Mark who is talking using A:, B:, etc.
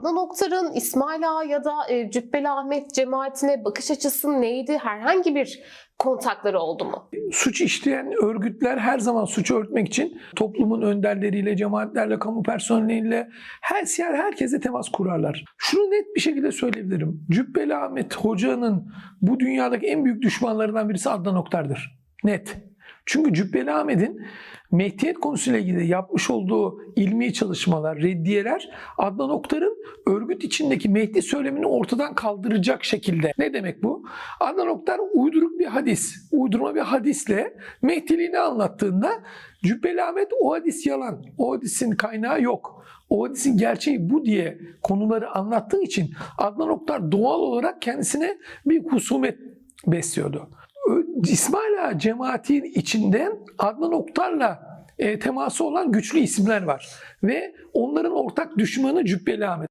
A: Adnan Oktar'ın İsmail Ağa ya da e, Cübbeli Ahmet cemaatine bakış açısı neydi? Herhangi bir kontakları oldu mu?
B: suç işleyen örgütler her zaman suçu örtmek için toplumun önderleriyle, cemaatlerle, kamu personeliyle, her yer herkese temas kurarlar. Şunu net bir şekilde söyleyebilirim. Cübbeli Ahmet Hoca'nın bu dünyadaki en büyük düşmanlarından birisi Adnan Oktar'dır. Net. Çünkü Cübbeli Ahmet'in Mehdiyet konusuyla ilgili yapmış olduğu ilmi çalışmalar, reddiyeler Adnan Oktar'ın örgüt içindeki Mehdi söylemini ortadan kaldıracak şekilde. Ne demek bu? Adnan Oktar uyduruk bir hadis, uydurma bir hadisle Mehdiliğini anlattığında Cübbeli Ahmet o hadis yalan, o hadisin kaynağı yok. O hadisin gerçeği bu diye konuları anlattığı için Adnan Oktar doğal olarak kendisine bir husumet besliyordu. İsmail Ağa cemaatinin içinden Adnan Oktar'la e, teması olan güçlü isimler var. Ve onların ortak düşmanı Cübbeli Ahmet.